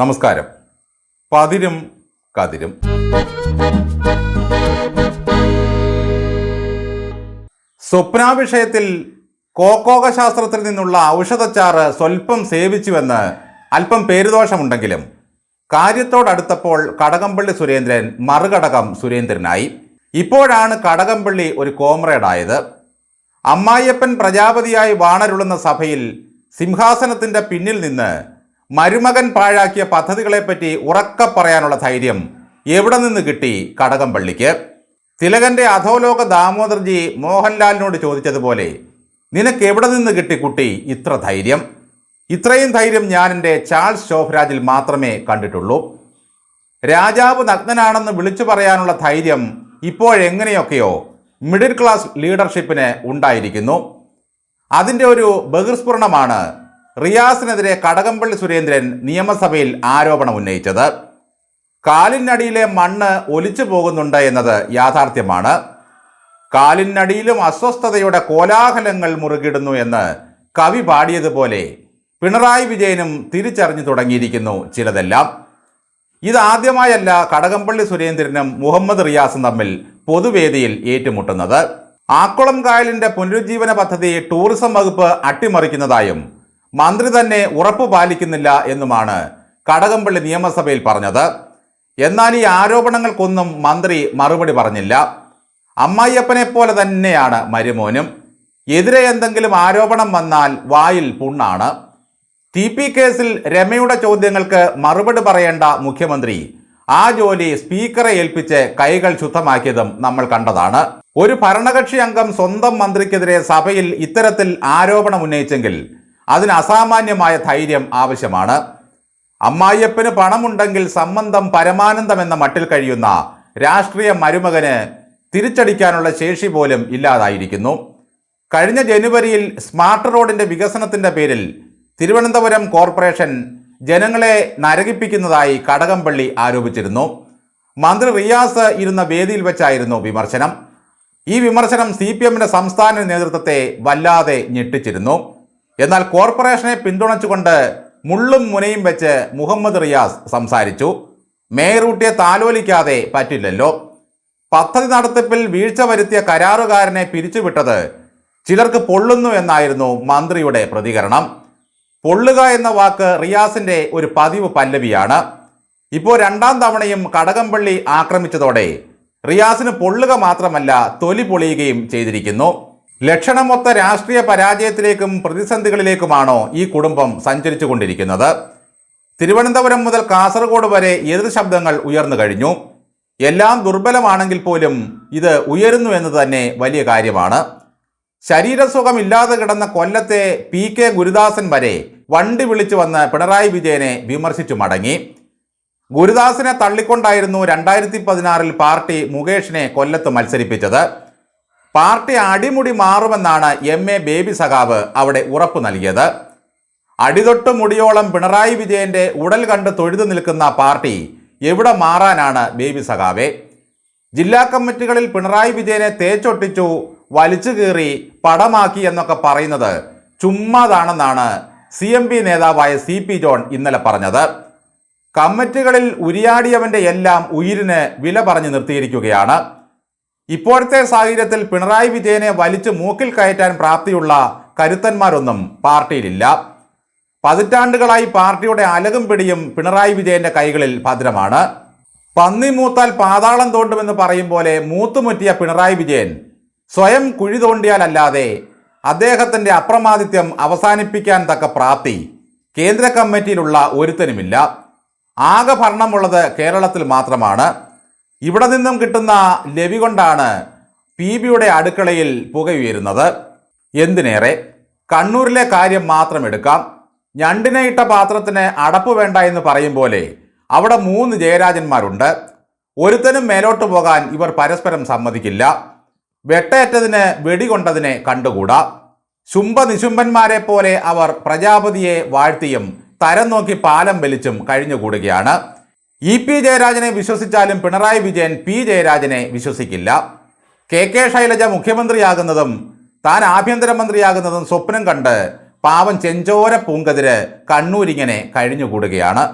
നമസ്കാരം. പതിരും കതിരും. സ്വപ്നാഭിഷയത്തിൽ കോക്കോക ശാസ്ത്രത്തിൽ നിന്നുള്ള ഔഷധച്ചാറ് സ്വല്പം സേവിച്ചുവെന്ന് അല്പം പേരുദോഷമുണ്ടെങ്കിലും കാര്യത്തോടടുത്തപ്പോൾ കടകംപള്ളി സുരേന്ദ്രൻ മറുകടകം സുരേന്ദ്രനായി. ഇപ്പോഴാണ് കടകംപള്ളി ഒരു കോമ്രേഡായത്. അമ്മായിയപ്പൻ പ്രജാപതിയായി വാണരുളുന്ന സഭയിൽ സിംഹാസനത്തിന്റെ പിന്നിൽ നിന്ന് മരുമകൻ പാഴാക്കിയ പദ്ധതികളെപ്പറ്റി ഉറക്ക പറയാനുള്ള ധൈര്യം എവിടെ നിന്ന് കിട്ടി കടകംപള്ളിക്ക്? തിലകന്റെ അധോലോക ദാമോദർജി മോഹൻലാലിനോട് ചോദിച്ചതുപോലെ നിനക്ക് എവിടെ നിന്ന് കിട്ടി കുട്ടി ഇത്ര ധൈര്യം? ഇത്രയും ധൈര്യം ഞാൻ എന്റെ ചാൾസ് ശോഭരാജിൽ മാത്രമേ കണ്ടിട്ടുള്ളൂ. രാജാവ് നഗ്നനാണെന്ന് വിളിച്ചു പറയാനുള്ള ധൈര്യം ഇപ്പോഴെങ്ങനെയൊക്കെയോ മിഡിൽ ക്ലാസ് ലീഡർഷിപ്പിന് ഉണ്ടായിരിക്കുന്നു. അതിന്റെ ഒരു ബഹിർസ്ഫുരണമാണ് റിയാസിനെതിരെ കടകംപള്ളി സുരേന്ദ്രൻ നിയമസഭയിൽ ആരോപണം ഉന്നയിച്ചത്. കാലിനടിയിലെ മണ്ണ് ഒലിച്ചു പോകുന്നുണ്ട് എന്നത് യാഥാർത്ഥ്യമാണ്. കാലിനടിയിലും അസ്വസ്ഥതയുടെ കോലാഹലങ്ങൾ മുറുകിടുന്നു എന്ന് കവി പാടിയതുപോലെ പിണറായി വിജയനും തിരിച്ചറിഞ്ഞു തുടങ്ങിയിരിക്കുന്നു ചിലതെല്ലാം. ഇതാദ്യമായല്ല കടകംപള്ളി സുരേന്ദ്രനും മുഹമ്മദ് റിയാസും തമ്മിൽ പൊതുവേദിയിൽ ഏറ്റുമുട്ടുന്നത്. ആക്കുളം കായലിന്റെ പുനരുജ്ജീവന പദ്ധതി ടൂറിസം വകുപ്പ് അട്ടിമറിക്കുന്നതായും മന്ത്രി തന്നെ ഉറപ്പ് പാലിക്കുന്നില്ല എന്നുമാണ് കടകംപള്ളി നിയമസഭയിൽ പറഞ്ഞത്. എന്നാൽ ഈ ആരോപണങ്ങൾക്കൊന്നും മന്ത്രി മറുപടി പറഞ്ഞില്ല. അമ്മായിയപ്പനെ പോലെ തന്നെയാണ് മരുമോനും. എതിരെ എന്തെങ്കിലും ആരോപണം വന്നാൽ വായിൽ പുണ്ണാണ്. ടി പി കേസിൽ രമയുടെ ചോദ്യങ്ങൾക്ക് മറുപടി പറയേണ്ട മുഖ്യമന്ത്രി ആ ജോലി സ്പീക്കറെ ഏൽപ്പിച്ച് കൈകൾ ശുദ്ധമാക്കിയതും നമ്മൾ കണ്ടതാണ്. ഒരു ഭരണകക്ഷി അംഗം സ്വന്തം മന്ത്രിക്കെതിരെ സഭയിൽ ഇത്തരത്തിൽ ആരോപണം ഉന്നയിച്ചെങ്കിൽ അതിന് അസാമാന്യമായ ധൈര്യം ആവശ്യമാണ്. അമ്മായിയപ്പന് പണമുണ്ടെങ്കിൽ സംബന്ധം പരമാനന്ദം എന്ന മട്ടിൽ കഴിയുന്ന രാഷ്ട്രീയ മരുമകന് തിരിച്ചടിക്കാനുള്ള ശേഷി പോലും ഇല്ലാതായിരിക്കുന്നു. കഴിഞ്ഞ ജനുവരിയിൽ സ്മാർട്ട് റോഡിന്റെ വികസനത്തിന്റെ പേരിൽ തിരുവനന്തപുരം കോർപ്പറേഷൻ ജനങ്ങളെ നരകിപ്പിക്കുന്നതായി കടകംപള്ളി ആരോപിച്ചിരുന്നു. മന്ത്രി റിയാസ് ഇരുന്ന വേദിയിൽ വെച്ചായിരുന്നു വിമർശനം. ഈ വിമർശനം സി പി എമ്മിന്റെ സംസ്ഥാന നേതൃത്വത്തെ വല്ലാതെ ഞെട്ടിച്ചിരുന്നു. എന്നാൽ കോർപ്പറേഷനെ പിന്തുണച്ചുകൊണ്ട് മുള്ളും മുനയും വെച്ച് മുഹമ്മദ് റിയാസ് സംസാരിച്ചു. മേയറൂട്ടിയെ താലോലിക്കാതെ പറ്റില്ലല്ലോ. പദ്ധതി നടത്തിപ്പിൽ വീഴ്ച വരുത്തിയ കരാറുകാരനെ പിരിച്ചുവിട്ടത് ചിലർക്ക് പൊള്ളുന്നു എന്നായിരുന്നു മന്ത്രിയുടെ പ്രതികരണം. പൊള്ളുക എന്ന വാക്ക് റിയാസിന്റെ ഒരു പതിവ് പല്ലവിയാണ്. ഇപ്പോൾ രണ്ടാം തവണയും കടകംപള്ളി ആക്രമിച്ചതോടെ റിയാസിന് പൊള്ളുക മാത്രമല്ല തൊലി പൊളിയുകയും ചെയ്തിരിക്കുന്നു. ലക്ഷണമൊത്ത രാഷ്ട്രീയ പരാജയത്തിലേക്കും പ്രതിസന്ധികളിലേക്കുമാണോ ഈ കുടുംബം സഞ്ചരിച്ചു കൊണ്ടിരിക്കുന്നത് തിരുവനന്തപുരം മുതൽ കാസർഗോഡ് വരെ എതിർ ശബ്ദങ്ങൾ ഉയർന്നു കഴിഞ്ഞു? എല്ലാം ദുർബലമാണെങ്കിൽ പോലും ഇത് ഉയരുന്നു എന്ന് തന്നെ വലിയ കാര്യമാണ്. ശരീരസുഖം ഇല്ലാതെ കിടന്ന കൊല്ലത്തെ പി കെ ഗുരുദാസൻ വരെ വണ്ടി വിളിച്ചു വന്ന് പിണറായി വിജയനെ വിമർശിച്ചു മടങ്ങി. ഗുരുദാസിനെ തള്ളിക്കൊണ്ടായിരുന്നു രണ്ടായിരത്തി പതിനാറിൽ പാർട്ടി മുകേഷിനെ കൊല്ലത്ത് മത്സരിപ്പിച്ചത്. പാർട്ടി അടിമുടി മാറുമെന്നാണ് എം എ ബേബി സഖാവ് അവിടെ ഉറപ്പ് നൽകിയത്. അടിതൊട്ട് മുടിയോളം പിണറായി വിജയന്റെ ഉടൽ കണ്ട് തൊഴുതു നിൽക്കുന്ന പാർട്ടി എവിടെ മാറാനാണ് ബേബി സഖാവെ? ജില്ലാ കമ്മിറ്റികളിൽ പിണറായി വിജയനെ തേച്ചൊട്ടിച്ചു വലിച്ചു കീറി പടമാക്കി എന്നൊക്കെ പറയുന്നത് ചുമ്മാതാണെന്നാണ് സി എം പി നേതാവായ സി പി ജോൺ ഇന്നലെ പറഞ്ഞത്. കമ്മിറ്റികളിൽ ഉരിയാടിയവന്റെ എല്ലാം ഉയിരിന് വില പറഞ്ഞു നിർത്തിയിരിക്കുകയാണ്. ഇപ്പോഴത്തെ സാഹചര്യത്തിൽ പിണറായി വിജയനെ വലിച്ചു മൂക്കിൽ കയറ്റാൻ പ്രാപ്തിയുള്ള കരുത്തന്മാരൊന്നും പാർട്ടിയിലില്ല. പതിറ്റാണ്ടുകളായി പാർട്ടിയുടെ അലകും പിടിയും പിണറായി വിജയന്റെ കൈകളിൽ ഭദ്രമാണ്. പന്നി മൂത്താൽ പാതാളം തോണ്ടുമെന്ന് പറയും പോലെ മൂത്തുമുറ്റിയ പിണറായി വിജയൻ സ്വയം കുഴി തോണ്ടിയാലല്ലാതെ അദ്ദേഹത്തിന്റെ അപ്രമാദിത്യം അവസാനിപ്പിക്കാൻ തക്ക പ്രാപ്തി കേന്ദ്ര കമ്മിറ്റിയിലുള്ള ഒരുത്തനുമില്ല. ആകെ ഭരണമുള്ളത് കേരളത്തിൽ മാത്രമാണ്. ഇവിടെ നിന്നും കിട്ടുന്ന ലവി കൊണ്ടാണ് പി ബിയുടെ അടുക്കളയിൽ പുകയുയരുന്നത് എന്തിനേറെ? കണ്ണൂരിലെ കാര്യം മാത്രം എടുക്കാം. ഞണ്ടിനെ ഇട്ട പാത്രത്തിന് അടപ്പ് വേണ്ട എന്ന് പറയും പോലെ അവിടെ മൂന്ന് ജയരാജന്മാരുണ്ട്. ഒരുത്തനും മേലോട്ട് പോകാൻ ഇവർ പരസ്പരം സമ്മതിക്കില്ല. വെട്ടേറ്റതിന് വെടികൊണ്ടതിനെ കണ്ടുകൂടാ. ശുംഭനിശുംഭന്മാരെ പോലെ അവർ പ്രജാപതിയെ വാഴ്ത്തിയും തരം നോക്കി പാലം വലിച്ചും കഴിഞ്ഞുകൂടുകയാണ്. ഇ പി ജയരാജനെ വിശ്വസിച്ചാലും പിണറായി വിജയൻ പി ജയരാജനെ വിശ്വസിക്കില്ല. കെ കെ ശൈലജ മുഖ്യമന്ത്രിയാകുന്നതും താൻ ആഭ്യന്തരമന്ത്രിയാകുന്നതും സ്വപ്നം കണ്ട് പാവം ചെഞ്ചോര പൂങ്കതിര് കണ്ണൂരിങ്ങനെ കഴിഞ്ഞുകൂടുകയാണ്.